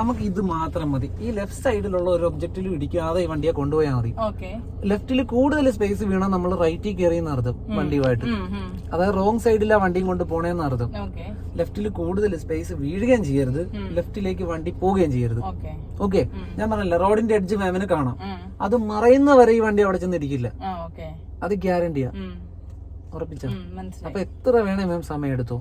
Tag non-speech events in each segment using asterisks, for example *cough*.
നമുക്ക് ഇത് മാത്രം മതി. ഈ ലെഫ്റ്റ് സൈഡിലുള്ള ഒരു ഒബ്ജക്റ്റിൽ ഇടിക്കാതെ ഈ വണ്ടിയെ കൊണ്ടുപോയാൽ മതി. ലെഫ്റ്റിൽ കൂടുതൽ സ്പേസ് വീണാൽ നമ്മൾ റൈറ്റിൽ കയറിയെന്ന് അർത്ഥം വണ്ടിയുമായിട്ട്. അതായത് റോങ് സൈഡിലാ വണ്ടിയും കൊണ്ട് പോണേന്ന് അർത്ഥം. ലെഫ്റ്റിൽ കൂടുതൽ സ്പേസ് വീഴുകയും ചെയ്യരുത്. ലെഫ്റ്റിലേക്ക് വണ്ടി പോവുകയും ചെയ്യരുത്. ഓക്കെ ഞാൻ പറഞ്ഞില്ല റോഡിന്റെ എഡ്ജ് മാമിന് കാണാം. അത് മറയുന്നവരെ ഈ വണ്ടി അവിടെ ചെന്നിരിക്കില്ല അത് ഗ്യാരണ്ടിയാ ഉറപ്പിച്ച? അപ്പൊ എത്ര വേണേ മാം സമയം എടുത്തു.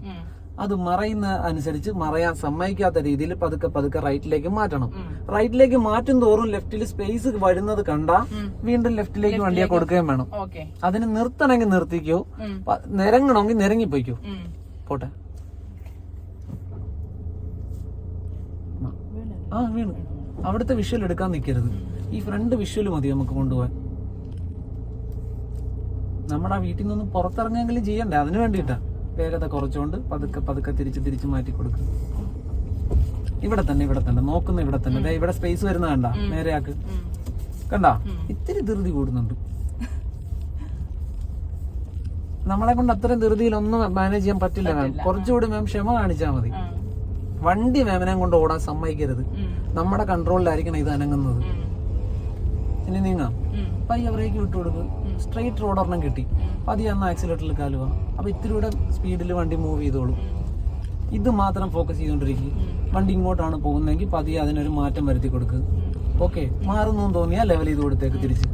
അത് മറയുന്ന അനുസരിച്ച് മറയാൻ സമ്മതിക്കാത്ത രീതിയിൽ പതുക്കെ പതുക്കെ റൈറ്റിലേക്ക് മാറ്റണം. റൈറ്റിലേക്ക് മാറ്റും തോറും ലെഫ്റ്റിൽ സ്പേസ് വരുന്നത് കണ്ടാ വീണ്ടും ലെഫ്റ്റിലേക്ക് വണ്ടിയെ കൊടുക്കുകയും വേണം. അതിന് നിർത്തണമെങ്കിൽ നിർത്തിക്കോ. നിരങ്ങണമെങ്കിൽ നിരങ്ങിപ്പോയിക്കോ. പോട്ടെ. ആ വീണ്. അവിടുത്തെ വിഷ്വൽ എടുക്കാൻ നിൽക്കരുത് ഈ ഫ്രണ്ട് വിഷ്വൽ മതി നമുക്ക് കൊണ്ടുപോകാൻ? നമ്മുടെ ആ വീട്ടിൽ നിന്നും പുറത്തിറങ്ങെങ്കിലും ചെയ്യണ്ടേ? അതിന് വേണ്ടിയിട്ടാ. വേഗത കുറച്ചുകൊണ്ട് പതുക്കെ പതുക്കെ തിരിച്ച് തിരിച്ച് മാറ്റി കൊടുക്കുക ഇവിടെ തന്നെ ഇവിടെ തന്നെ. നോക്കുന്ന ഇവിടെ തന്നെ. അതെ ഇവിടെ സ്പേസ് വരുന്ന കണ്ട? നേരെയാക്ക്. കണ്ട? ഇത്തിരി ധൃതി കൂടുന്നുണ്ട്. നമ്മളെ കൊണ്ട് അത്രയും ധൃതിയിൽ ഒന്നും മാനേജ് ചെയ്യാൻ പറ്റില്ല മാം കുറച്ചുകൂടി മാം ക്ഷമ കാണിച്ചാൽ മതി. വണ്ടി മാമിനെ കൊണ്ട് ഓടാൻ സമ്മതിക്കരുത്. നമ്മുടെ കൺട്രോളിലായിരിക്കണം ഇത് അനങ്ങുന്നത്. ഇനി നീങ്ങാം. പയ്യെ ബ്രേക്ക് വിട്ടു കൊടുക്കുക സ്ട്രെയിറ്റ് റോഡ് ഒരെണ്ണം കിട്ടി. അപ്പോൾ അത് ഞാൻ ആക്സിലേറ്ററിൽ കാലുക അപ്പോൾ ഇത്തിരി കൂടെ സ്പീഡിൽ വണ്ടി മൂവ് ചെയ്തോളും. ഇത് മാത്രം ഫോക്കസ് ചെയ്തുകൊണ്ടിരിക്കുക വണ്ടി ഇങ്ങോട്ടാണ് പോകുന്നതെങ്കിൽ പതിയെ അതിനൊരു മാറ്റം വരുത്തി കൊടുക്കുക ഓക്കെ മാറുന്നു തോന്നിയാൽ ലെവൽ ചെയ്ത് കൊടുത്തേക്ക് തിരിച്ച്.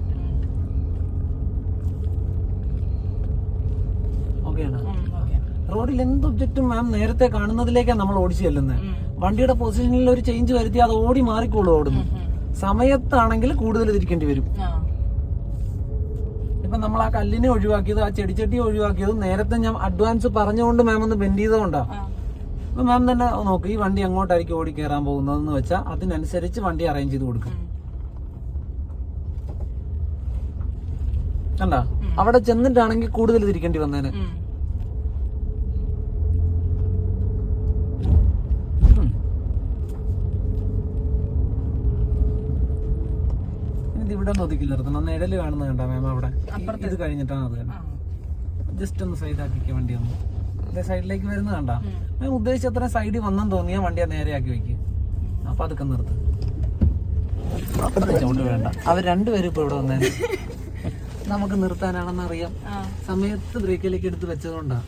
ഓക്കെയാണ്. റോഡിൽ എന്ത് ഒബ്ജക്റ്റും മാം നേരത്തെ കാണുന്നതിലേക്കാണ് നമ്മൾ ഓടിച്ചു ചെല്ലുന്നത് വണ്ടിയുടെ പൊസിഷനിൽ ഒരു ചേഞ്ച് വരുത്തി അത് ഓടി മാറിക്കോളൂ ഓടുന്നു സമയത്താണെങ്കിൽ കൂടുതൽ തിരിക്കേണ്ടി വരും. ഇപ്പൊ നമ്മൾ ആ കല്ലിനെ ഒഴിവാക്കിയത് ആ ചെടിച്ചട്ടി ഒഴിവാക്കിയത് നേരത്തെ ഞാൻ അഡ്വാൻസ് പറഞ്ഞുകൊണ്ട് മാം ഒന്ന് ബെൻഡ് ചെയ്തുകൊണ്ടാ ആ. അപ്പൊ മാം തന്നെ നോക്ക് ഈ വണ്ടി എങ്ങോട്ടായിരിക്കും ഓടി കയറാൻ പോകുന്നതെന്ന് വെച്ചാൽ അതിനനുസരിച്ച് വണ്ടി അറേഞ്ച് ചെയ്ത് കൊടുക്കും. കണ്ട? അവിടെ ചെന്നിട്ടാണെങ്കിൽ കൂടുതൽ തിരിക്കേണ്ടി വന്നേനെ. ഇവിടെ ഒന്ന് ഒതുക്കി നിർത്തണം. നിഴൽ കാണുന്നത് കണ്ടാ മാം അവിടെ? അപ്പുറത്ത്. ഇത് കഴിഞ്ഞിട്ടാണ് അത്. ജസ്റ്റ് ഒന്ന് സൈഡ് ആക്കിക്ക വണ്ടി ഒന്ന് സൈഡിലേക്ക് വരുന്നത് കണ്ടാ? മാം ഞാൻ ഉദ്ദേശിച്ച അത്ര സൈഡിൽ വന്നെന്ന് തോന്നിയാ വണ്ടി നേരെ ആക്കി വെക്ക്. അപ്പൊ അതൊക്കെ നിർത്ത്. ചവിട്ട് വേണ്ട അവർ രണ്ടുപേരും ഇപ്പൊ ഇവിടെ വന്നേ. നമുക്ക് നിർത്താനാണെന്ന് അറിയാം സമയത്ത് ബ്രേക്കിലേക്ക് എടുത്ത് വെച്ചതുകൊണ്ടാ.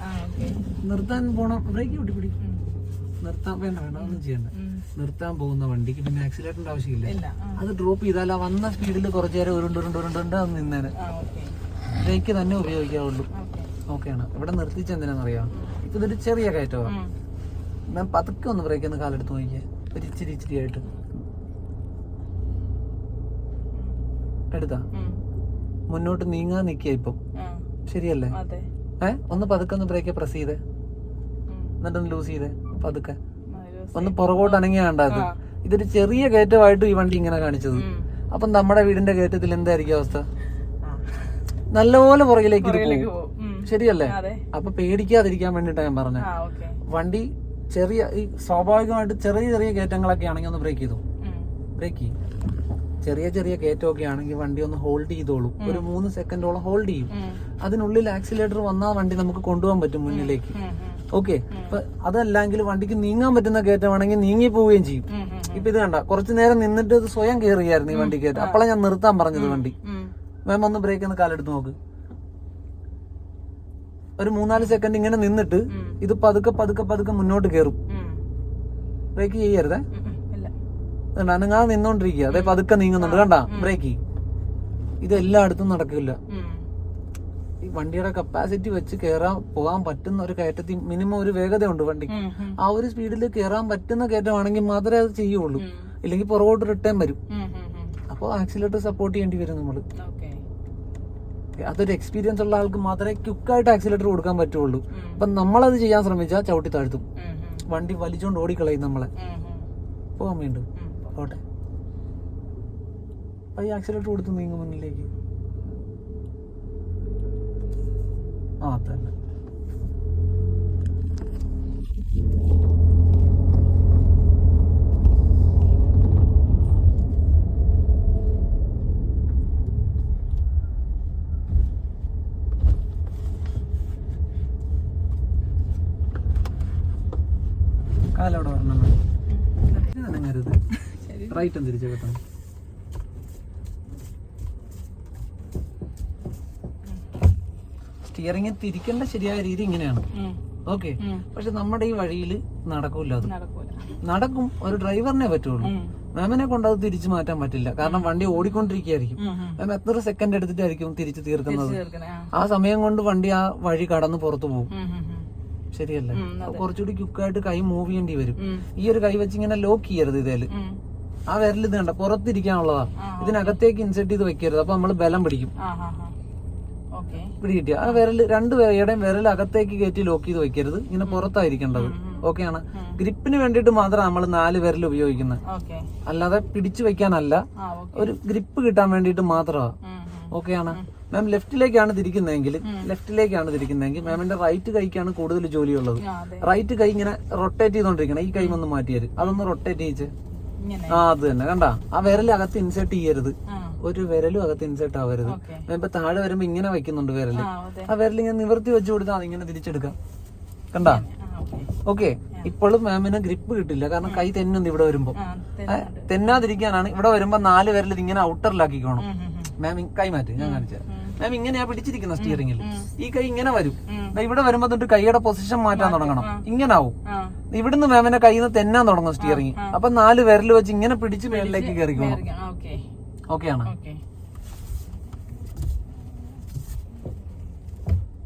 നിർത്താൻ പോണം. ബ്രേക്ക് പിടി പിടി. ഉം. നിർത്താൻ വേണ്ട വേണ്ട ഒന്നും ചെയ്യണ്ട. നിർത്താൻ പോകുന്ന വണ്ടിക്ക് പിന്നെ ആക്സിലേറ്ററിന്റെ ആവശ്യമില്ല. അത് ഡ്രോപ്പ് ചെയ്താൽ വന്ന സ്പീഡിൽ കുറച്ചു നേരം ഉരുണ്ട് ഉരുണ്ട് ഉരുണ്ട് അത് നിന്നേനെ. ബ്രേക്ക് തന്നെ ഉപയോഗിക്കാവുള്ളൂ. ഓക്കെ. ഓക്കെയാണ്. ഇവിടെ നിർത്തിച്ച് എന്തിനാണെന്നറിയാം? ഇപ്പൊ ഇതൊരു ചെറിയ കയറ്റമാണ് മാം ഞാൻ പതുക്കെ ഒന്ന് ബ്രേക്ക് ഒന്ന് കാലെടുത്ത് നോക്കിയേ ഒരു ഇച്ചിരി ഇച്ചിരി ആയിട്ട്. എടുത്താ? മുന്നോട്ട് നീങ്ങാൻ നിക്കുക ഇപ്പം. ശരിയല്ലേ? ഏ? ഒന്ന് പതുക്കെ ഒന്ന് ബ്രേക്ക് പ്രസ് ചെയ്തേ. എന്നിട്ടൊന്ന് ലൂസ് ചെയ്തേ. പതുക്കെ ഒന്ന് പുറകോട്ട് അനങ്ങിയാ അത്. ഇതൊരു ചെറിയ കയറ്റമായിട്ട് ഈ വണ്ടി ഇങ്ങനെ കാണിച്ചത്. അപ്പൊ നമ്മുടെ വീടിന്റെ കയറ്റത്തിൽ എന്തായിരിക്കും അവസ്ഥ. നല്ലപോലെ പുറകിലേക്ക് ഇത് പോകും. ശരിയല്ലേ? അപ്പൊ പേടിക്കാതിരിക്കാൻ വേണ്ടിട്ടാ ഞാൻ പറഞ്ഞത് ഓക്കെ. വണ്ടി ചെറിയ ഈ സ്വാഭാവികമായിട്ട് ചെറിയ ചെറിയ കയറ്റങ്ങളൊക്കെ ആണെങ്കിൽ ഒന്ന് ബ്രേക്ക് ചെയ്തു? ബ്രേക്ക് ചെയ്യും. ചെറിയ ചെറിയ കയറ്റമൊക്കെ ആണെങ്കിൽ വണ്ടി ഒന്ന് ഹോൾഡ് ചെയ്തോളൂ. ഒരു മൂന്ന് സെക്കൻഡോളം ഹോൾഡ് ചെയ്യും. അതിനുള്ളിൽ ആക്സിലേറ്റർ വന്നാൽ വണ്ടി നമുക്ക് കൊണ്ടുപോകാൻ പറ്റും മുന്നിലേക്ക്. ഓക്കെ. അതല്ലെങ്കിൽ വണ്ടിക്ക് നീങ്ങാൻ പറ്റുന്ന കയറ്റമാണെങ്കിൽ നീങ്ങി പോവുകയും ചെയ്യും. ഇപ്പൊ ഇത് കണ്ട കുറച്ചു നേരം നിന്നിട്ട് ഇത് സ്വയം കയറിയായിരുന്നു ഈ വണ്ടി കയറ്റം. അപ്പോഴാണ് ഞാൻ നിർത്താൻ പറഞ്ഞത് വണ്ടി. മാം ഒന്ന് ബ്രേക്ക് ഒന്ന് കാലെടുത്ത് നോക്ക്. ഒരു മൂന്നാൽ സെക്കൻഡ് ഇങ്ങനെ നിന്നിട്ട് ഇത് പതുക്കെ പതുക്കെ പതുക്കെ മുന്നോട്ട് കയറും. ബ്രേക്ക് ചെയ്യരുതേ. നിങ്ങൾ നിന്നോണ്ടിരിക്കുക. അതെ പതുക്കെ നീങ്ങുന്നുണ്ട്. കണ്ടാ ബ്രേക്ക് ഇത് എല്ലായിടത്തും നടക്കില്ല. ഈ വണ്ടിയുടെ കപ്പാസിറ്റി വെച്ച് കയറാൻ പോകാൻ പറ്റുന്ന ഒരു കയറ്റത്തിൽ മിനിമം ഒരു വേഗതയുണ്ട് വണ്ടിക്ക് ഉം. ഉം. ആ ഒരു സ്പീഡിൽ കയറാൻ പറ്റുന്ന കയറ്റമാണെങ്കിൽ മാത്രമേ അത് ചെയ്യുള്ളൂ. ഇല്ലെങ്കിൽ പുറകോട്ട് റിട്ടേൺ വരും. അപ്പോൾ ആക്സിലേറ്റർ സപ്പോർട്ട് ചെയ്യേണ്ടി വരും നമ്മൾ അതൊരു എക്സ്പീരിയൻസ് ഉള്ള ആൾക്ക് മാത്രമേ ക്യുക്കായിട്ട് ആക്സിലേറ്റർ കൊടുക്കാൻ പറ്റുള്ളൂ അപ്പൊ നമ്മളത് ചെയ്യാൻ ശ്രമിച്ചാൽ ചവിട്ടി താഴ്ത്തും. വണ്ടി വലിച്ചോണ്ട് ഓടിക്കളയും നമ്മളെ. പോകാൻ വേണ്ടി ഓട്ടെ അപ്പൊ ഈ ആക്സിലേറ്റർ കൊടുത്തു നീങ്ങും മുന്നിലേക്ക് ആ തന്നെ. കാലവിടെ വരണം. അനങ്ങരുത് റൈറ്റ് തിരിച്ച് പെട്ടെന്ന് സ്റ്റിയറിംഗ് തിരിക്കേണ്ട ശരിയായ രീതി ഇങ്ങനെയാണ്. ഓക്കെ. പക്ഷെ നമ്മുടെ ഈ വഴിയിൽ നടക്കൂല അത്. നടക്കും ഒരു ഡ്രൈവറിനെ പറ്റുള്ളൂ. മാമിനെ കൊണ്ട് അത് തിരിച്ചു മാറ്റാൻ പറ്റില്ല. കാരണം വണ്ടി ഓടിക്കൊണ്ടിരിക്കുകയായിരിക്കും. മാം എത്ര സെക്കൻഡ് എടുത്തിട്ടായിരിക്കും തിരിച്ചു തീർക്കുന്നത്? ആ. സമയം കൊണ്ട് വണ്ടി ആ വഴി കടന്ന് പുറത്തു പോകും. ശരിയല്ല? കുറച്ചുകൂടി ക്യുക്കായിട്ട് കൈ മൂവ് ചെയ്യേണ്ടി വരും. ഈ ഒരു കൈ വെച്ച് ഇങ്ങനെ ലോക്ക് ചെയ്യരുത് ഇതേൽ. ആ വിരൽ ഇത് കണ്ട പുറത്തിരിക്കാനുള്ളതാ. ഇതിനകത്തേക്ക് ഇൻസെർട്ട് ചെയ്ത് വെക്കരുത്. അപ്പൊ നമ്മൾ ബലം പിടിക്കും. ആ, കിട്ടിയ ആ. വിരൽ രണ്ട് പേരുടെയും വിരൽ അകത്തേക്ക് കയറ്റി ലോക്ക് ചെയ്ത് വെക്കരുത്. ഇങ്ങനെ പുറത്തായിരിക്കേണ്ടത്. ഓക്കെയാണ് ഗ്രിപ്പിന് വേണ്ടിയിട്ട് മാത്രം നമ്മൾ നാല് വിരൽ ഉപയോഗിക്കുന്നത്. അല്ലാതെ പിടിച്ചു വെക്കാനല്ല. ഒരു ഗ്രിപ്പ് കിട്ടാൻ വേണ്ടിയിട്ട് മാത്രമാണ്. ഓക്കെയാണ് മാം ലെഫ്റ്റിലേക്കാണ് തിരിക്കുന്നതെങ്കിൽ ലെഫ്റ്റിലേക്കാണ് തിരിക്കുന്നതെങ്കിൽ മാമിന്റെ റൈറ്റ് കൈക്കാണ് കൂടുതൽ ജോലിയുള്ളത്. റൈറ്റ് കൈ ഇങ്ങനെ റൊട്ടേറ്റ് ചെയ്തോണ്ടിരിക്കണം. ഈ കൈ ഒന്ന് മാറ്റിയത് അതൊന്ന് റൊട്ടേറ്റ് ചെയ്യിച്ച്. ആ അത് തന്നെ. കണ്ട? ആ വിരൽ അകത്ത് ഇൻസേർട്ട് ചെയ്യരുത്. ഒരു വിരലും അകത്ത് ഇൻസേർട്ട് ആവരുത്. ഇപ്പൊ താഴെ വരുമ്പോ ഇങ്ങനെ വെക്കുന്നുണ്ട് വിരൽ. ആ, വിരൽ ഇങ്ങനെ നിവർത്തി വെച്ചു കൊടുത്താൽ ഇങ്ങനെ തിരിച്ചെടുക്കാം. കണ്ട? ഓക്കേ. ഇപ്പോഴും മാമിന് ഗ്രിപ്പ് കിട്ടില്ല. കാരണം കൈ തെന്നുന്നു ഇവിടെ വരുമ്പോ. തെന്നാതിരിക്കാനാണ്. ഇവിടെ വരുമ്പോ നാല് വിരൽ ഇതിങ്ങനെ ഔട്ടറിലാക്കിക്കോണം. മാം കൈ മാറ്റി. ഞാൻ കാണിച്ചു. മാം ഇങ്ങനെയാ പിടിച്ചിരിക്കുന്ന സ്റ്റിയറിംഗിൽ ഈ കൈ ഇങ്ങനെ വരും. ഇവിടെ വരുമ്പോ തൊട്ട് കൈയുടെ പൊസിഷൻ മാറ്റാൻ തുടങ്ങണം. ഇങ്ങനെ ആവും ഇവിടുന്ന് മാമിന്റെ കൈന്ന് തെന്നാൻ തുടങ്ങും സ്റ്റിയറിംഗ് അപ്പൊ നാല് വിരൽ വെച്ച് ഇങ്ങനെ പിടിച്ച് മേളിലേക്ക് കയറിക്കോണം. ഓക്കേ. ആണ്.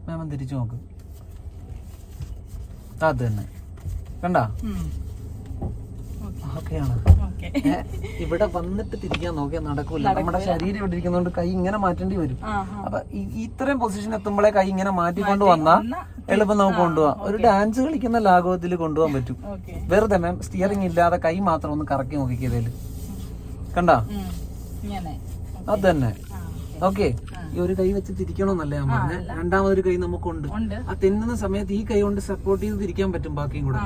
മാമൻ തിരിച്ചു നോക്ക്. അത് തന്നെ. കണ്ട. ഓക്കെയാണ്? ഇവിടെ വന്നിട്ട് തിരിക്കാൻ നോക്കിയാൽ നടക്കൂല. നമ്മുടെ ശരീരം ഇവിടെ ഇരിക്കുന്നതുകൊണ്ട് കൈ ഇങ്ങനെ മാറ്റേണ്ടി വരും. അപ്പൊ ഇത്രയും പൊസിഷൻ എത്തുമ്പോഴേ കൈ ഇങ്ങനെ മാറ്റിക്കൊണ്ട് വന്നാ എളുപ്പം നമുക്ക് കൊണ്ടുപോവാം. ഒരു ഡാൻസ് കളിക്കുന്ന ലാഘവത്തിൽ കൊണ്ടുപോകാൻ പറ്റും. വെറുതെ മാം സ്റ്റിയറിംഗ് ഇല്ലാതെ കൈ മാത്രം ഒന്ന് കറക്കി നോക്കിക്കതേൽ കണ്ടാ. അത് തന്നെ ഓക്കേ. ഈ ഒരു കൈ വെച്ച് തിരിക്കണമെന്നല്ല ഞാൻ പറഞ്ഞത് രണ്ടാമതൊരു കൈ നമുക്കുണ്ട്. ആ തെന്നുന്ന സമയത്ത് ഈ കൈ കൊണ്ട് സപ്പോർട്ട് ചെയ്ത് തിരിക്കാൻ പറ്റും ബാക്കിയും കൂടെ.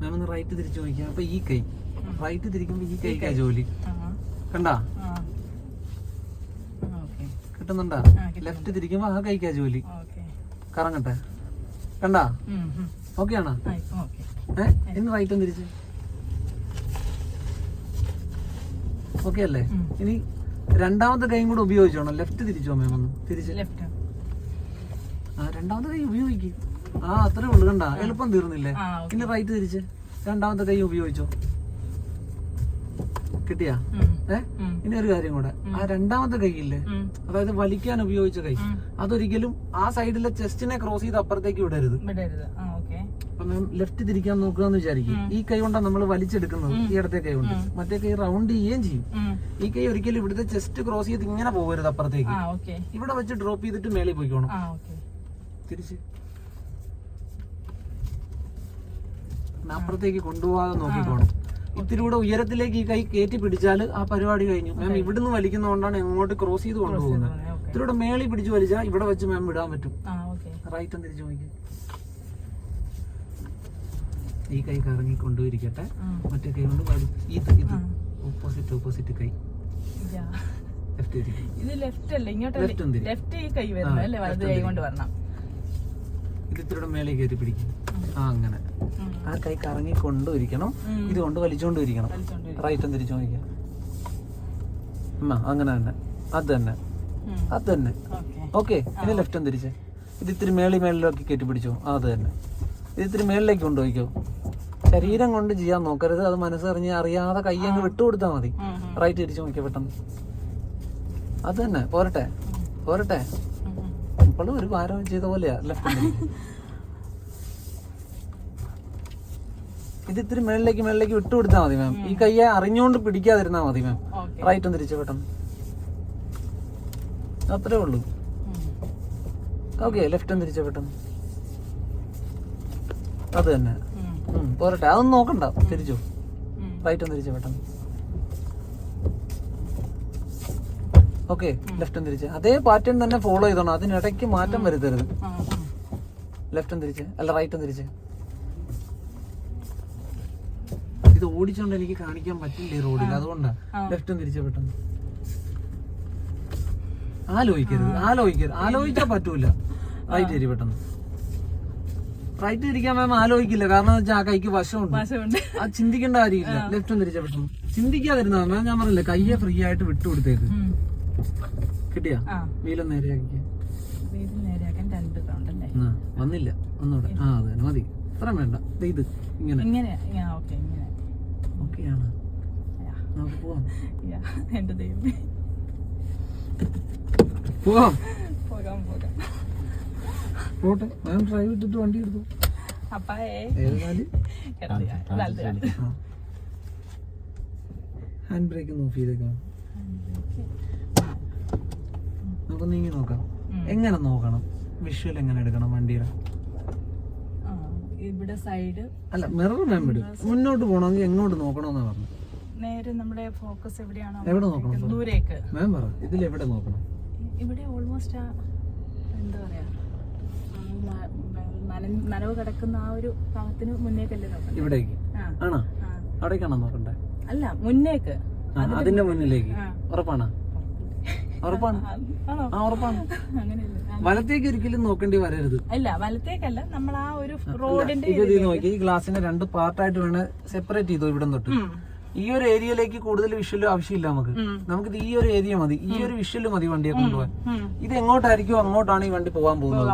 മാം ഒന്ന് റൈറ്റ് തിരിച്ചു നോക്കിയാൽ അപ്പൊ ഈ കൈ. റൈറ്റ് തിരിക്കുമ്പോ ഈ കൈക്കാ ജോലി. കണ്ടാ. കിട്ടുന്നുണ്ടാ? ലെഫ്റ്റ് തിരിക്കുമ്പോ ആ കൈക്കാ ജോലി. കറങ്ങട്ടെ. കണ്ടാ. ഓക്കെ ആണോ. ഏഹ് ഇന്ന് റൈറ്റും തിരിച്ച്. ഓക്കെ അല്ലേ? ഇനി രണ്ടാമത്തെ കൈയും കൂടെ ഉപയോഗിച്ചോണം. ലെഫ്റ്റ് തിരിച്ചോ മാം ഒന്ന്? തിരിച്ച്. ലെഫ്റ്റ്. ആ രണ്ടാമത്തെ കൈ ഉപയോഗിക്കും. ആ അത്രേ ഉള്ളു കണ്ടാ. എളുപ്പം തീർന്നില്ലേ? പിന്നെ ഇനി റൈറ്റ് തിരിച്ച്. രണ്ടാമത്തെ കൈ ഉപയോഗിച്ചോ? കിട്ടിയാ. ഏ? ഇനി ഒരു കാര്യം കൂടെ. ആ രണ്ടാമത്തെ കൈയില്ലേ. അതായത് വലിക്കാൻ ഉപയോഗിച്ച കൈ. അതൊരിക്കലും ആ സൈഡിലെ ചെസ്റ്റിനെ ക്രോസ് ചെയ്ത് അപ്പുറത്തേക്ക് വിടരുത്. വിടരുത്. അപ്പൊ മാം ലെഫ്റ്റ് തിരിക്കാൻ നോക്കുക എന്ന് വിചാരിക്കും ഈ കൈ കൊണ്ടാണ് നമ്മൾ വലിച്ചെടുക്കുന്നത്. ഈ ഇടത്തെ കൈ കൊണ്ട്. മറ്റേ കൈ റൗണ്ട് ചെയ്യുകയും ചെയ്യും. ഈ കൈ ഒരിക്കലും ഇവിടുത്തെ ചെസ്റ്റ് ക്രോസ് ചെയ്ത് ഇങ്ങനെ പോകരുത് അപ്പുറത്തേക്ക്. ഇവിടെ വെച്ച് ഡ്രോപ്പ് ചെയ്തിട്ട് മേളിൽ പോയിക്കോണം. തിരിച്ച്. അപ്പുറത്തേക്ക് കൊണ്ടുപോകാതെ നോക്കിക്കോണം. ഇത്തിരി കൂടെ ഉയരത്തിലേക്ക് ഈ കൈ കയറ്റി പിടിച്ചാൽ ആ പരിപാടി കഴിഞ്ഞു. മാം ഇവിടുന്ന് വലിക്കുന്നതുകൊണ്ടാണ് എങ്ങോട്ട് ക്രോസ് ചെയ്ത് കൊണ്ടുപോകുന്നത്. ഇത്തിരി കൂടെ മേളിൽ പിടിച്ച് വലിച്ചാൽ ഇവിടെ വെച്ച് മാം വിടാൻ പറ്റും. റൈറ്റ് തിരിച്ചു നോക്കി ഈ കൈ കറങ്ങി കൊണ്ടുപോയിരിക്കട്ടെ. മറ്റേ കൈ കൊണ്ട് ഈ ഇത് ഓപ്പോസിറ്റ് ഓപ്പോസിറ്റ് കൈ. ലെഫ്റ്റ് ഇത് ലെഫ്റ്റ് അല്ല? ഇങ്ങോട്ട് ലെഫ്റ്റ് ഉണ്ട് ലെഫ്റ്റ് ഈ കൈ വരുന്നത് അല്ലേ? വലത് കൈ കൊണ്ട് വരണം. ഇത് ഇത്തിരി മേലെ കയറ്റി പിടിക്കും. ആ അങ്ങനെ. ആ കൈ കറങ്ങി കൊണ്ടുവരിക്കണം. ഇത് കൊണ്ട് വലിച്ചുകൊണ്ടിരിക്കണം റൈറ്റ് തിരിച്ചു നോക്കിയാ അമ്മ അങ്ങനെ തന്നെ. അത് തന്നെ. അത് തന്നെ. ഓക്കേ. ഓക്കെ ഇനി ലെഫ്റ്റ് തിരിച്ച് ഇത് ഇത്തിരി മേളി മേളിലൊക്കെ കയറ്റി പിടിച്ചോ. അത് തന്നെ. ഇത് ഇത്തിരി മേളിലേക്ക് കൊണ്ടുപോയിക്കോ ശരീരം കൊണ്ട് ചെയ്യാൻ നോക്കരുത്. അത് മനസ്സറിഞ്ഞ് അറിയാതെ കൈ അങ്ങ് വിട്ടുകൊടുത്താൽ മതി. റൈറ്റ് തിരിച്ചു നോക്കിയ പെട്ടെന്ന്. അത് തന്നെ. പോരട്ടെ. പോരട്ടെ. ഇപ്പോഴും ഒരു ഭാരം ചെയ്ത പോലെയാ ലെഫ്റ്റ് *laughs* ഇത് ഇത്തിരി മേളിലേക്ക് മേളിലേക്ക് വിട്ടു കൊടുത്താൽ മതി മാം ഈ കയ്യെ അറിഞ്ഞുകൊണ്ട് പിടിക്കാതിരുന്നാ മതി മാം. റൈറ്റും തിരിച്ചു പെട്ടെന്ന്. അത്രേ ഉള്ളൂ. ഓക്കെ ലെഫ്റ്റും തിരിച്ചു പെട്ടെന്ന്. അത് തന്നെ. പോരട്ടെ. അതൊന്നും നോക്കണ്ട. തിരിച്ചു? റൈറ്റ് ഒന്ന് തിരിച്ചു പെട്ടെന്ന്. ഓക്കെ ലെഫ്റ്റും തിരിച്ച്. അതേ പാറ്റേൺ തന്നെ ഫോളോ ചെയ്തോണം. അതിനിടയ്ക്ക് മാറ്റം വരുത്തരുത്. ലെഫ്റ്റും തിരിച്ച്. അല്ല റൈറ്റും തിരിച്ച്. ഇത് ഓടിച്ചോണ്ട് എനിക്ക് കാണിക്കാൻ പറ്റില്ല ഈ റോഡിൽ. അതുകൊണ്ടാണ് ലെഫ്റ്റും തിരിച്ച് പെട്ടെന്ന്. ആലോചിക്കരുത്. ആലോചിക്കരുത്. ആലോചിച്ചാ പറ്റൂല. റൈറ്റ് തിരി പെട്ടെന്ന്. റൈറ്റ് തിരിക്കാൻ മാം ആലോചിക്കില്ല. കാരണം വെച്ചാൽ ആ കൈക്ക് വശമുണ്ട്. ആ ചിന്തിക്കേണ്ട കാര്യമില്ല. ലെഫ്റ്റും തിരിച്ച പ്രശ്നം. ചിന്തിക്കാതിരുന്ന മാം ഞാൻ പറഞ്ഞില്ല കയ്യെ ഫ്രീ ആയിട്ട് വിട്ടു കൊടുത്തേക്ക്. കിട്ടിയാ? വീലം നേരെയാക്കി വന്നില്ല. ഒന്നുകൂടെ. ആ അതെ തന്നെ. മതി. ഇത്ര വേണ്ട. ഇത് ഇങ്ങനെ. ഇങ്ങനെ ഇങ്ങനെ ഓക്കെ ഇങ്ങനെ. ഓക്കെയാണ്. യാ, നമുക്ക് പോവാം. യാ, എന്റെ ദൈവമേ. പോവാം. പോകാം പോകാം. പോട്ടെ ഞാൻ ഡ്രൈവ് ഇട്ടിട്ട് വണ്ടി എടുത്തു. ഹാൻഡ് ബ്രേക്ക് ഒന്ന് ഓഫ് ചെയ്തേക്കാം. നമുക്ക് നീങ്ങി നോക്കാം. എങ്ങനെ നോക്കണം? വിഷ്വൽ എങ്ങനെ എടുക്കണം വണ്ടിയുടെ? ആ, ഇവിടെ സൈഡ് അല്ല മിറർ മാം ഇടും. മുന്നോട്ട് പോകണമെങ്കിൽ എങ്ങോട്ട് നോക്കണമെന്നാ പറഞ്ഞു നേരെ നമ്മുടെ ഫോക്കസ് എവിടെയാണ് എവിടെ നോക്കണം? ദൂരേക്ക്. മാം പറ ഇതിൽ എവിടെ നോക്കണം? ഇവിടെ ഓൾമോസ്റ്റ് ആ എന്താ പറയാ? നനവ് കിടക്കുന്ന ആ ഒരു ഭാഗത്തിന് മുന്നേക്കല്ലേ നോക്കണ്ടേ? ഇവിടേക്ക്? ആണോ. അവിടേക്കാണോ നോക്കണ്ടേ? അല്ല മുന്നേക്ക്. അതിന്റെ മുന്നിലേക്ക്. ഉറപ്പാണോ? ഉറപ്പാണ്? ആ, ഉറപ്പാണ്. വലത്തേക്ക് ഒരിക്കലും നോക്കേണ്ടി വരരുത്. അല്ല വലത്തേക്കല്ല. നമ്മൾ ആ ഒരു റോഡിന്റെ നോക്കി ഈ ഗ്ലാസിനെ രണ്ട് പാർട്ടായിട്ട് വേണേ സെപ്പറേറ്റ് ചെയ്തോ ഇവിടെ തൊട്ട്? ഈ ഒരു ഏരിയയിലേക്ക് കൂടുതൽ വിഷ്വലും ആവശ്യമില്ല നമുക്ക്. നമുക്ക് ഈ ഒരു ഏരിയ മതി. ഈ ഒരു വിഷ്വൽ മതി വണ്ടിയെ കൊണ്ടുപോകാൻ. ഇത് എങ്ങോട്ടായിരിക്കും അങ്ങോട്ടാണ് ഈ വണ്ടി പോകാൻ പോകുന്നത്.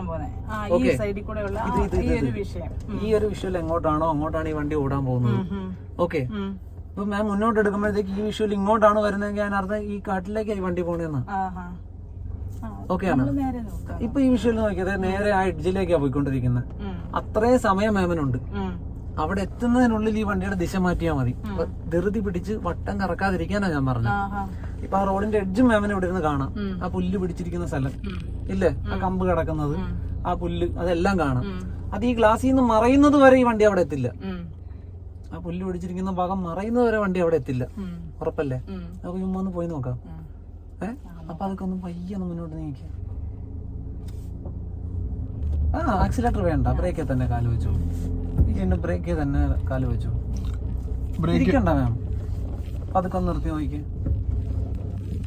ഈ ഒരു വിഷ്വൽ എങ്ങോട്ടാണോ അങ്ങോട്ടാണ് ഈ വണ്ടി ഓടാൻ പോകുന്നത്. ഓക്കെ. അപ്പൊ ഇപ്പൊ മാം മുന്നോട്ട് എടുക്കുമ്പോഴത്തേക്ക് ഈ വിഷ്വൽ ഇങ്ങോട്ടാണ് വരുന്നതെങ്കിൽ അതിനർത്ഥം ഈ കാട്ടിലേക്ക് ഈ വണ്ടി പോകണെന്ന് ഓക്കെ ആണ് ഇപ്പൊ ഈ വിഷ്വൽ നോക്കിയത് നേരെ ആ എഡ്ജിലേക്കാണ് പോയിക്കൊണ്ടിരിക്കുന്നത് അത്രേ അത്രയും സമയം മാമിനുണ്ട്. അവിടെ എത്തുന്നതിനുള്ളിൽ ഈ വണ്ടിയുടെ ദിശ മാറ്റിയാൽ മതി. ധൃതി പിടിച്ച് വട്ടം കറക്കാതിരിക്കാനാ ഞാൻ പറഞ്ഞത്. ഇപ്പൊ ആ റോഡിന്റെ എഡ്ജും മാമിന് ഇവിടെ ഇരുന്ന് കാണാം. ആ പുല്ല് പിടിച്ചിരിക്കുന്ന സ്ഥലം. ഇല്ലേ? ആ കമ്പ് കിടക്കുന്നത്. ആ പുല്ല് അതെല്ലാം കാണാം. അത് ഈ ഗ്ലാസ്സിൽ നിന്ന് മറയുന്നത് വരെ ഈ വണ്ടി അവിടെ എത്തില്ല. ആ പുല്ല് പിടിച്ചിരിക്കുന്ന ഭാഗം മറയുന്നത് വരെ വണ്ടി അവിടെ എത്തില്ല. ഉറപ്പല്ലേ? അപ്പൊ നമുക്ക് ചുമ്മാ ഒന്ന് പോയി നോക്കാം. ഏ? അപ്പൊ അതൊക്കെ ഒന്ന് പയ്യെ ഒന്ന് മുന്നോട്ട് നീക്കാം. ആ ആക്സിലേറ്റർ വേണ്ട. ബ്രേക്കിൽ തന്നെ കാൽ വെച്ചു വീണ്ടും ബ്രേക്ക് തന്നെ കാൽ വെച്ചു. ഇരിക്കണ്ട മാം. പതുക്കെ നിർത്തി നോക്കി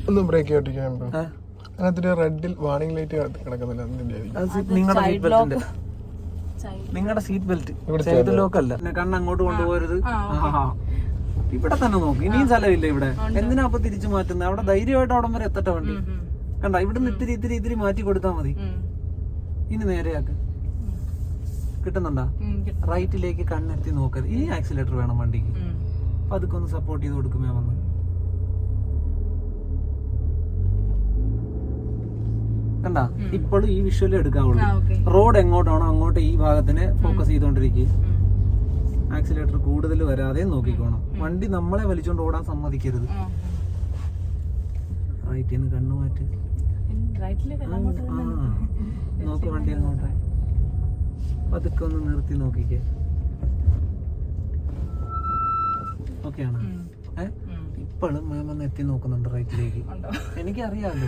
ഒന്ന് ബ്രേക്ക് ഓട്ടിക്കാൻ? അതിനകത്തൊരു റെഡിൽ വാർണിംഗ് ലൈറ്റ് കിടക്കുന്നില്ല. നിങ്ങളുടെ സീറ്റ് ബെൽറ്റിന്റെ നിങ്ങളുടെ സീറ്റ് ബെൽറ്റ് ഇവിടെ സൈഡ് ലോക്ക് അല്ല. കണ്ണ് അങ്ങോട്ട് കൊണ്ടുപോകരുത്. ഇവിടെ തന്നെ നോക്ക്. ഇനിയും സ്ഥലമില്ല ഇവിടെ? എന്തിനാ അപ്പൊ തിരിച്ചു മാറ്റുന്നത് അവിടെ ധൈര്യമായിട്ട് അവിടം വരെ എത്തട്ടെ വണ്ടി. കണ്ട? ഇവിടുന്ന് ഇത്തിരി ഇത്തിരി ഇത്തിരി മാറ്റി കൊടുത്താൽ മതി. ഇനി നേരെയാക്ക്. കിട്ടുന്നുണ്ടാ. റൈറ്റിലേക്ക് കണ്ണെത്തി നോക്കരുത്. ഇനി ആക്സിലേറ്റർ വേണം വണ്ടിക്ക്. അപ്പൊ അതൊക്കെ ഒന്ന് സപ്പോർട്ട് ചെയ്ത് കൊടുക്കുമേ വന്ന്? കണ്ട? ഇപ്പോഴും ഈ വിഷ്വലേ എടുക്കാവുള്ളൂ. റോഡ് എങ്ങോട്ടാണോ അങ്ങോട്ട് ഈ ഭാഗത്തിനെ ഫോക്കസ് ചെയ്തോണ്ടിരിക്കുക ആക്സിലേറ്റർ കൂടുതൽ വരാതെ നോക്കിക്കോണം. വണ്ടി നമ്മളെ വലിച്ചോണ്ട് ഓടാൻ സമ്മതിക്കരുത്. റൈറ്റിൽ നിന്ന് കണ്ണു മാറ്റി. നോക്ക് വണ്ടി അങ്ങോട്ടെ. പതുക്കെ ഒന്ന് നിർത്തി നോക്കിക്കേ. ഓക്കെയാണ് ആണോ? ഇപ്പോഴും മാം ഒന്ന് എത്തി നോക്കുന്നുണ്ട് റൈറ്റിലേക്ക്? എനിക്കറിയാമല്ലോ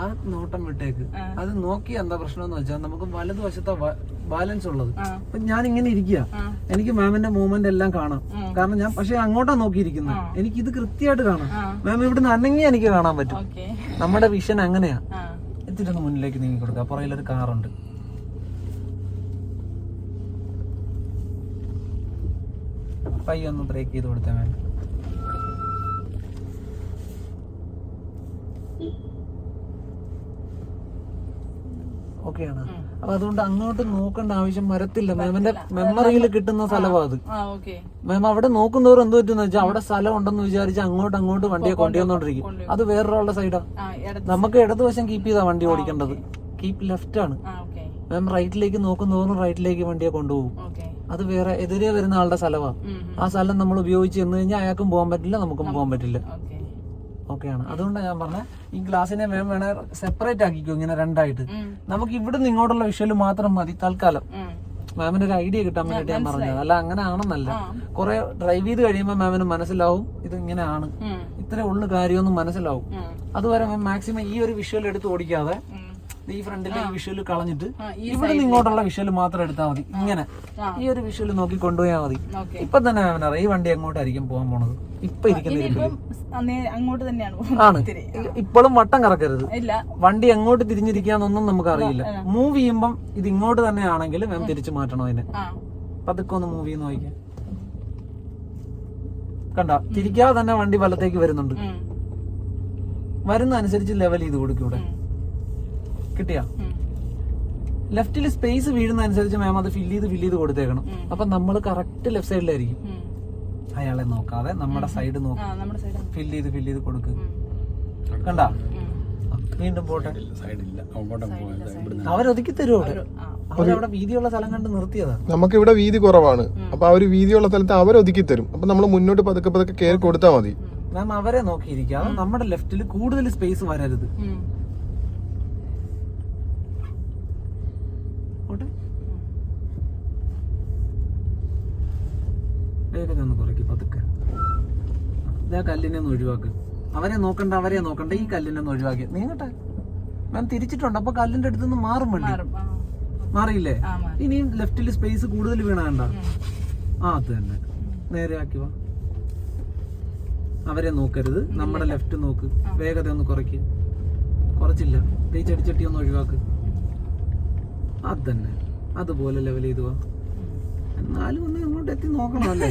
ആ, നോട്ടം വിട്ടേക്ക്. അത് നോക്കി എന്താ പ്രശ്നം എന്ന് വെച്ചാൽ നമുക്ക് വലതുവശത്തെ ബാലൻസ് ഉള്ളത്. അപ്പൊ ഞാൻ ഇങ്ങനെ ഇരിക്കുക എനിക്ക് മാമിന്റെ മൂവ്മെന്റ് എല്ലാം കാണാം. കാരണം ഞാൻ പക്ഷെ അങ്ങോട്ടാ നോക്കിയിരിക്കുന്നത്. എനിക്ക് ഇത് കൃത്യമായിട്ട് കാണാം. മാം ഇവിടുന്ന് അനങ്ങി എനിക്ക് കാണാൻ പറ്റും. ഓക്കേ. നമ്മുടെ വിഷൻ അങ്ങനെയാ. എത്തിട്ടൊന്ന് ഇത്തിരി ഒന്ന് മുന്നിലേക്ക് നീങ്ങി കൊടുക്കുക പുറകിലൊരു കാറുണ്ട്. പയ്യെ ഒന്ന് ബ്രേക്ക് ചെയ്ത് കൊടുത്താൽ മതി ഓക്കെയാണ്. അപ്പൊ അതുകൊണ്ട് അങ്ങോട്ട് നോക്കേണ്ട ആവശ്യം വരത്തില്ല. മാമിന്റെ മെമ്മറിയിൽ കിട്ടുന്ന സ്ഥലമാണ് അത്. മാം അവിടെ നോക്കുന്നവർ എന്ത് പറ്റുന്ന വെച്ചാൽ അവിടെ സ്ഥലം ഉണ്ടെന്ന് വിചാരിച്ച് അങ്ങോട്ട് അങ്ങോട്ട് വണ്ടിയെ കൊണ്ടുവന്നോണ്ടിരിക്കും. അത് വേറൊരാളുടെ സൈഡാ നമുക്ക് ഇടതുവശം കീപ്പ് ചെയ്താ വണ്ടി ഓടിക്കേണ്ടത്. കീപ്പ് ലെഫ്റ്റ് ആണ്. മാം റൈറ്റിലേക്ക് നോക്കുന്നവരും റൈറ്റിലേക്ക് വണ്ടിയെ കൊണ്ടുപോകും. അത് വേറെ എതിരെ വരുന്ന ആളുടെ സ്ഥലമാണ്. ആ സ്ഥലം നമ്മൾ ഉപയോഗിച്ച് ചെന്ന് കഴിഞ്ഞാൽ അയാൾക്കും പോകാൻ പറ്റില്ല നമുക്കും പോകാൻ പറ്റില്ല. ഓക്കേ. ഓക്കെയാണ്. അതുകൊണ്ടാണ് ഞാൻ പറഞ്ഞത് ഈ ഗ്ലാസിനെ വേണം വേണേ സെപ്പറേറ്റ് ആക്കിക്കോ ഇങ്ങനെ രണ്ടായിട്ട്. നമുക്ക് ഇവിടെ നിന്ന് ഇങ്ങോട്ടുള്ള വിഷയം മാത്രം മതി തൽക്കാലം. മാമിന് ഒരു ഐഡിയ കിട്ടാൻ വേണ്ടിയിട്ട് ഞാൻ പറഞ്ഞത്. അല്ല അങ്ങനെ ആണെന്നല്ല കുറെ ഡ്രൈവ് ചെയ്ത് കഴിയുമ്പോൾ മാമിന് മനസ്സിലാവും ഇത് ഇങ്ങനെയാണ് ഇത്രേ ഉള്ളു കാര്യമൊന്നും മനസ്സിലാവും. അതുവരെ മാക്സിമം ഈ ഒരു വിഷ്വൽ എടുത്ത് ഓടിക്കാതെ. ഈ ഫ്രണ്ടിലെ ഈ വിഷ്വൽ കളഞ്ഞിട്ട് ഇവിടെ ഇങ്ങോട്ടുള്ള വിഷ്വൽ മാത്രം എടുത്താൽ മതി. ഇങ്ങനെ. ഈ ഒരു വിഷ്വൽ നോക്കി കൊണ്ടുപോയാൽ മതി. ഇപ്പൊ തന്നെ അറിയാം. ഈ വണ്ടി അങ്ങോട്ടായിരിക്കും പോകാൻ പോണത്? ഇപ്പൊ ഇരിക്കുന്ന ഇരിപ്പിൽ. അങ്ങോട്ട് തന്നെയാണ് ആണ്. ഇപ്പോഴും വട്ടം കറക്കരുത്. വണ്ടി എങ്ങോട്ട് തിരിഞ്ഞിരിക്കാന്നൊന്നും നമുക്ക് അറിയില്ല മൂവ് ചെയ്യുമ്പം ഇത് ഇങ്ങോട്ട് തന്നെ ആണെങ്കിൽ മാം തിരിച്ചു മാറ്റണം അതിനെ. പതുക്കെ ഒന്ന് മൂവ് ചെയ്യുന്ന നോക്കിയാൽ കണ്ട? തിരിക്കാതെ തന്നെ വണ്ടി വലത്തേക്ക് വരുന്നുണ്ട്. വരുന്ന അനുസരിച്ച് ലെവൽ ചെയ്ത് കൊടുക്കും ഇവിടെ. ഉം, കിട്ടിയാ. ലെഫ്റ്റിൽ സ്പേസ് വീഴുന്ന അനുസരിച്ച് മാം അത് ഫില്ല് ചെയ്ത് ഫില്ല് ചെയ്ത് കൊടുത്തേക്കണം. അപ്പൊ നമ്മൾ കറക്റ്റ് ലെഫ്റ്റ് സൈഡിലായിരിക്കും അയാളെ നോക്കാതെ നമ്മുടെ സൈഡ് നോക്കി. ആ നമ്മുടെ സൈഡ് ഫില്ല് ചെയ്ത് ഫില്ല് ചെയ്ത് കൊടുക്കുക കണ്ട? വീണ്ടും പോട്ടെ. അവരൊതുക്കി തരുമോ അവിടെ? ആ. അവരവിടെ വീതിയുള്ള സ്ഥലം കണ്ട് നിർത്തിയതാ. നമുക്ക് ഇവിടെ വീതി കുറവാണ്. അപ്പൊ ആ ഒരു വീതിയുള്ള സ്ഥലത്ത് അവർ ഒതുക്കി തരും. അപ്പൊ നമ്മൾ മുന്നോട്ട് പതുക്കെ പതുക്കെ കയറി കൊടുത്താൽ മതി. മാം അവരെ നോക്കിയിരിക്കാം നമ്മുടെ ലെഫ്റ്റിൽ കൂടുതൽ സ്പേസ് വരരുത് ഉം. പോട്ടെ വേഗത ഒന്ന് കുറയ്ക്കും പതുക്കെ. ഇതാ കല്ലിനെ ഒന്ന് ഒഴിവാക്ക്. അവരെ നോക്കണ്ട അവരെ നോക്കണ്ട ഈ കല്ലിനെ ഒന്ന് ഒഴിവാക്കി. നീങ്ങട്ടെ ഞാൻ തിരിച്ചിട്ടുണ്ട് അപ്പൊ കല്ലിന്റെ അടുത്ത് നിന്ന് മാറും വണ്ടി. മാറിയില്ലേ? ഇനിയും ലെഫ്റ്റിൽ സ്പേസ് കൂടുതൽ വീണാണ്ട? ആ അത് തന്നെ. നേരെ ആക്കി വാ. അവരെ നോക്കരുത്. നമ്മുടെ ലെഫ്റ്റ് നോക്ക്. വേഗത ഒന്ന് കുറയ്ക്ക്. കുറച്ചില്ല. ഈ ചെടിച്ചട്ടി ഒന്ന് ഒഴിവാക്ക്. അത് തന്നെ. അതുപോലെ ലെവൽ ചെയ്തു വാ. എന്നാലും ഒന്ന് ഇങ്ങോട്ട് എത്തി നോക്കണമല്ലേ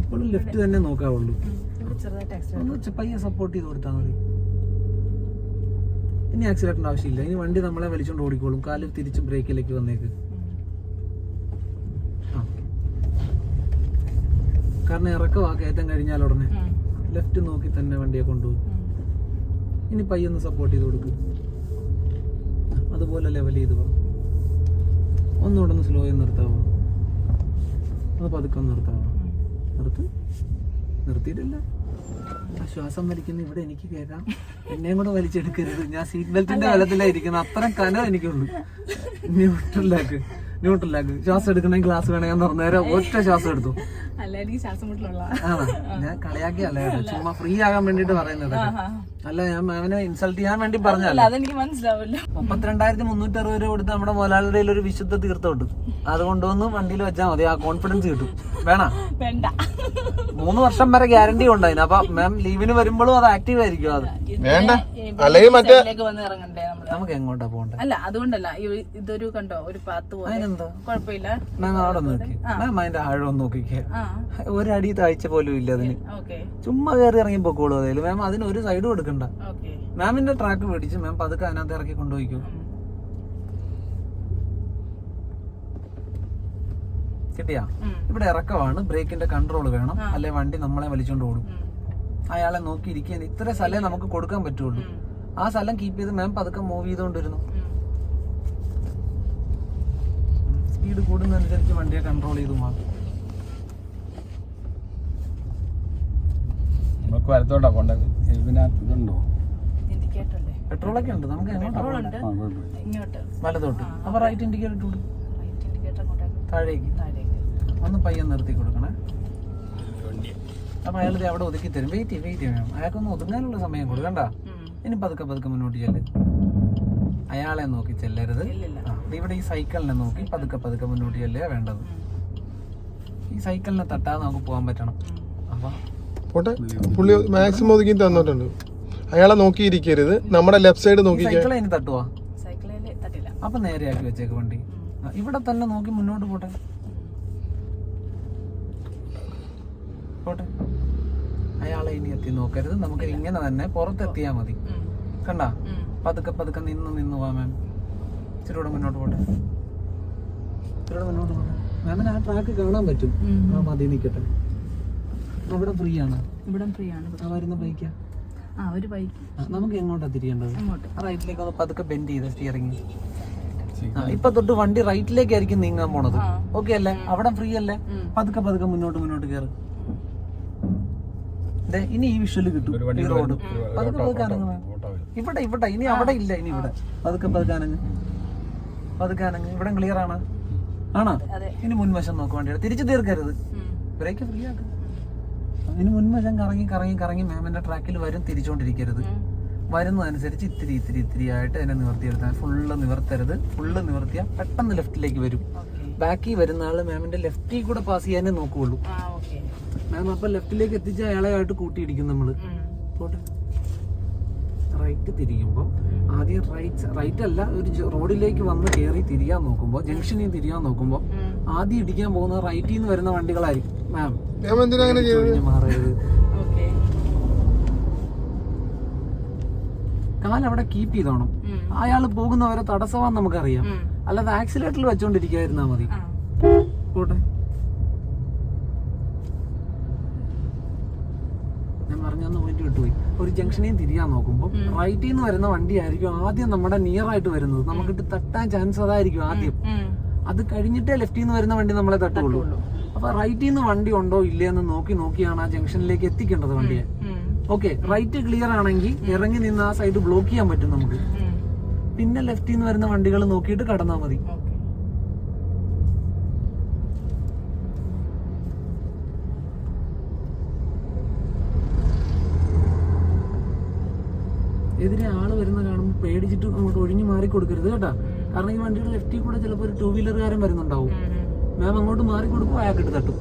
ഇപ്പോഴും ലെഫ്റ്റ് തന്നെ നോക്കാവുള്ളൂ. ഒന്ന് പയ്യെ സപ്പോർട്ട് ചെയ്ത് കൊടുത്താൽ മതി. ഇനി ആക്സിഡന്റിന്റെ ആവശ്യമില്ല. ഇനി വണ്ടി നമ്മളെ വലിച്ചുകൊണ്ട് ഓടിക്കോളും. കാൽ തിരിച്ച് ബ്രേക്കിലേക്ക് വന്നേക്ക്. ആ. കാരണം ഇറക്കവാ കയറ്റം കഴിഞ്ഞാൽ ഉടനെ. ലെഫ്റ്റ് നോക്കി തന്നെ വണ്ടിയെ കൊണ്ടുപോകും. ഇനി പയ്യൊന്ന് സപ്പോർട്ട് ചെയ്ത് കൊടുക്കും. അതുപോലെ ലെവൽ ചെയ്ത് പോ ഒന്നുകൂടെ ഒന്ന് സ്ലോ ചെയ്ത് നിർത്താവോ? അത് പതുക്കെ ഒന്ന് നിർത്താവോ? നിർത്ത്. നിർത്തിയിട്ടില്ല. ശ്വാസം വലിക്കുന്ന ഇവിടെ എനിക്ക് കേൾക്കാം. എന്നെയും കൂടെ വലിച്ചെടുക്കരുത്. ഞാൻ സീറ്റ് ബെൽറ്റിന്റെ ബലത്തിലായിരിക്കുന്നത് അത്രയും കനം എനിക്കുള്ളൂ ന്യൂട്രലാക്ക് ന്യൂട്രലാക്ക് ശ്വാസം എടുക്കണമെങ്കിൽ ഗ്ലാസ് വേണേ ഞാൻ തുറന്നു നേരം ഒറ്റ ശ്വാസം എടുത്തു. അല്ല എനിക്ക് ശ്വാസം മുട്ടലുള്ള. ഞാൻ കളിയാക്കിയല്ല. ചുമ്മാ ഫ്രീ ആകാൻ വേണ്ടിട്ട് പറയുന്നത് അല്ല ഞാൻ അവനെ ഇൻസൾട്ട് ചെയ്യാൻ വേണ്ടി പറഞ്ഞല്ല അല്ല അതെനിക്ക് മനസ്സിലാവില്ല. മുപ്പത്തിരണ്ടായിരത്തി മുന്നൂറ്റി അറുപത് രൂപ കൊടുത്ത് നമ്മുടെ മുതലാളിയുടെ ഒരു വിശുദ്ധ തീർത്ഥമുണ്ട്. അത് കൊണ്ടുവന്ന് വണ്ടിയിൽ വെച്ചാൽ മതി. ആ കോൺഫിഡൻസ് കിട്ടും. വേണ? വേണ്ട. മൂന്ന് വർഷം വരെ ഗ്യാരണ്ടി ഉണ്ടായിരുന്നു അപ്പൊ മാം ലീവിന് വരുമ്പോഴും അത് ആക്റ്റീവ് ആയിരിക്കും അത്. വേണ്ട. അല്ലെങ്കിൽ മറ്റേ വന്ന് ഇറങ്ങണ്ടേ? നമുക്ക് എങ്ങോട്ടാ പോകണ്ടേ അല്ല അതുകൊണ്ടല്ല ഇതൊരു കണ്ടോ ഒരു പാത്ത് കുഴപ്പമില്ല. മാം അവിടെ നോക്കി. മാം അതിന്റെ ആഴം ഒന്ന് നോക്കിക്കേ. ഒരടി താഴ്ച പോലും ഇല്ല അതിന്. ചുമ്മാ കയറി ഇറങ്ങി പൊക്കോളൂ മാം അതിന് ഒരു സൈഡ് കൊടുക്കണ്ട മാമിന്റെ ട്രാക്ക് പിടിച്ച് മാം പതുക്കെ അതിനകത്ത് ഇറക്കി കൊണ്ടുപോയിക്കോ. കിട്ടിയാ? ഇവിടെ ഇറക്കമാണ്. ബ്രേക്കിന്റെ കൺട്രോൾ വേണം. അല്ലെ വണ്ടി നമ്മളെ വലിച്ചോണ്ട് ഓടും. അയാളെ നോക്കി ഇരിക്കാൻ ഇത്ര സ്ഥലേ നമുക്ക് കൊടുക്കാൻ പറ്റുള്ളൂ. ആ സ്ഥലം കീപ്പ് ചെയ്ത് മാം പതുക്കെ മൂവ് ചെയ്തുകൊണ്ടിരുന്നു സ്പീഡ് കൂടുന്നതനുസരിച്ച് വണ്ടിയെ കൺട്രോൾ ചെയ്തു മാറും നമുക്ക് വലത്തോട്ടാ പോണ്ടത് ഇതിനകത്ത് ഇതുണ്ടോ? ഇൻഡിക്കേറ്റർ അല്ലേ പെട്രോളൊക്കെ ഉണ്ട്. നമുക്ക് എങ്ങോട്ടാ ഉണ്ട്. ഇങ്ങോട്ട്. വലത്തോട്ട്. അപ്പൊ റൈറ്റ് ഇൻഡിക്കേറ്റർ ഇട്ടു റൈറ്റ് ഇൻഡിക്കേറ്റർ അങ്ങോട്ടേക്ക് താഴേക്ക്. താഴേക്ക്. ഒന്ന് പയ്യെ നിർത്തി കൊടുക്കണേ. അപ്പൊ അയാൾ ദേ അവിടെ ഒതുക്കി തരും. വെയിറ്റ് വെയിറ്റ് ചെയ്യണം അയാൾക്കൊന്ന് ഒതുങ്ങാനുള്ള സമയം കൊടുക്കണ്ട. ഇനി പതുക്കെ പതുക്കെ മുന്നോട്ട് ചെല്ല്. അയാളെ നോക്കി ചെല്ലരുത്. ഇവിടെ ഈ സൈക്കിളിനെ നോക്കി പതുക്കെ പതുക്കെ മുന്നോട്ട് ചെല്ലുക വേണ്ടത്. ഈ സൈക്കിളിനെ തട്ടാതെ നമുക്ക് പോകാൻ പറ്റണം. അപ്പൊ പോട്ടെ. പുള്ളി മാക്സിമം ഒതുക്കി തന്നിട്ടുണ്ട്. അയാളെ നോക്കിയിരിക്കരുത്. നമ്മുടെ ലെഫ്റ്റ് സൈഡ് നോക്കി സൈക്കിളെ ഇനി തട്ടുവാ? തട്ടില്ല. അപ്പൊ നേരെയാക്കി വെച്ചേക്ക് വണ്ടി. ഇവിടെ തന്നെ നോക്കി മുന്നോട്ട് പോട്ടെ. പോട്ടെ. അയാളെ ഇനി എത്തി നോക്കരുത്. നമുക്ക് ഇങ്ങനെ തന്നെ പുറത്തെത്തിയാ മതി. കണ്ട. പതുക്കെ പതുക്കെ നിന്ന് നിന്ന് പോവാ മാം. ഇച്ചിരൂടെ മുന്നോട്ട് പോട്ടെ. ഇച്ചിരി മുന്നോട്ട് പോട്ടെ. മാമിന് ആ ട്രാക്ക് കാണാൻ പറ്റും. ആ മതി നിൽക്കട്ടെ അവിടെ ഫ്രീ ആണ് ഇവിടെ ഫ്രീ ആണ് ആ വരുന്ന ബൈക്കാ ആ? ഒരു ബൈക്ക് നമുക്ക് എങ്ങോട്ടാ തിരിയേണ്ടത്? അങ്ങോട്ട്. ആ റൈറ്റിലേക്ക് ഒന്ന് പതുക്കെ ബെൻഡ് ചെയ്ത് സ്റ്റിയറിംഗ് ഇപ്പൊ തൊട്ട് വണ്ടി റൈറ്റിലേക്കായിരിക്കും നീങ്ങാൻ പോണത്. ഓക്കെ അല്ലേ? അവിടെ ഫ്രീ അല്ലേ. പതുക്കെ പതുക്കെ മുന്നോട്ട് മുന്നോട്ട് കയറി ഇനി ഈ വിഷ്വൽ കിട്ടും ഈ റോഡ് പതുക്കെ പതുക്കെ അനങ്ങ് ഇവിടെ ഇവിടെ ഇനി അവിടെ ഇല്ല ഇനി ഇവിടെ. പതുക്കെ പതുക്കെ അനങ്ങ് പതുക്കെ അനങ്ങ് ഇവിടെ ക്ലിയർ ആണ്. ആണോ? അതെ. ഇനി മുൻവശം നോക്ക് വണ്ടിയുടെ. തിരിച്ചു തീർക്കരുത്. ബ്രേക്ക് ഫ്രീ ആക്ക്. ഇനി മുൻവശം കറങ്ങി കറങ്ങി കറങ്ങി മാമിന്റെ ട്രാക്കിൽ വരും തിരിച്ചുകൊണ്ടിരിക്കരുത്. വരുന്നതനുസരിച്ച് ഇത്തിരി ഇത്തിരി ഇത്തിരി ആയിട്ട് എന്നെ നിവർത്തിയെടുത്താൽ ഫുള്ള് നിവർത്തരുത്. ഫുള്ള് നിവർത്തിയാൽ പെട്ടെന്ന് ലെഫ്റ്റിലേക്ക് വരും. ബാക്കി വരുന്ന ആൾ മാമിന്റെ ലെഫ്റ്റിൽ കൂടെ പാസ് ചെയ്യാനേ നോക്കുകയുള്ളൂ മാം അപ്പൊ ലെഫ്റ്റിലേക്ക് എത്തിച്ച അയാളെയായിട്ട് കൂട്ടിയിടിക്കും നമ്മൾ. പോട്ടെ. റൈറ്റ് തിരിയുമ്പോൾ ആദ്യം റൈറ്റ് റൈറ്റ് അല്ല ഒരു റോഡിലേക്ക് വന്ന് കയറി തിരിയാൻ നോക്കുമ്പോൾ ജംഗ്ഷനിൽ തിരിയാൻ നോക്കുമ്പോൾ. ആദ്യം ഇടിക്കാൻ പോകുന്ന റൈറ്റിൽ നിന്ന് വരുന്ന വണ്ടികളായിരിക്കും. മാം മാറിയത് കാൽ അവിടെ കീപ്പ് ചെയ്തോണം. അയാൾ പോകുന്നവരെ തടസ്സമാന്ന് നമുക്കറിയാം. അല്ലാതെ ആക്സിലേറ്ററിൽ വെച്ചോണ്ടിരിക്കായിരുന്നാ മതി. പോട്ടെ ഞാൻ പറഞ്ഞന്ന് പോയിന്റ് വിട്ടുപോയി ഒരു ജംഗ്ഷനിൽ തിരിയാൻ നോക്കുമ്പോൾ റൈറ്റിൽ നിന്ന് വരുന്ന വണ്ടി ആയിരിക്കും ആദ്യം നമ്മുടെ നിയർ ആയിട്ട് വരുന്നത്. നമുക്ക് തട്ടാൻ ചാൻസ് അതായിരിക്കും ആദ്യം. അത് കഴിഞ്ഞിട്ടേ ലെഫ്റ്റിൽ നിന്ന് വരുന്ന വണ്ടി നമ്മളെ തട്ടുള്ളൂ. അപ്പൊ റൈറ്റിൽ നിന്ന് വണ്ടി ഉണ്ടോ ഇല്ലേ എന്ന് നോക്കി നോക്കിയാണ് ആ ജംഗ്ഷനിലേക്ക് എത്തിക്കേണ്ടത് വണ്ടിയെ. ഓക്കെ റൈറ്റ് ക്ലിയർ ആണെങ്കിൽ ഇറങ്ങി നിന്ന് ആ സൈഡ് ബ്ലോക്ക് ചെയ്യാൻ പറ്റും നമുക്ക്. പിന്നെ ലെഫ്റ്റിൽ നിന്ന് വരുന്ന വണ്ടികൾ നോക്കിയിട്ട് കടന്നാൽ മതി ഓക്കെ എതിരെ ആൾ വരുന്ന കാണുമ്പോൾ പേടിച്ചിട്ട് അങ്ങോട്ട് ഒഴിഞ്ഞു മാറി കൊടുക്കരുത് കേട്ടാ. കാരണം ഈ വണ്ടിയുടെ ലെഫ്റ്റിൽ കൂടെ ചിലപ്പോൾ ഒരു ടൂ വീലറുകാരൻ വരുന്നുണ്ടാവും. മാം അങ്ങോട്ട് മാറി കൊടുക്കും അയാൾക്കിട്ട് തട്ടും.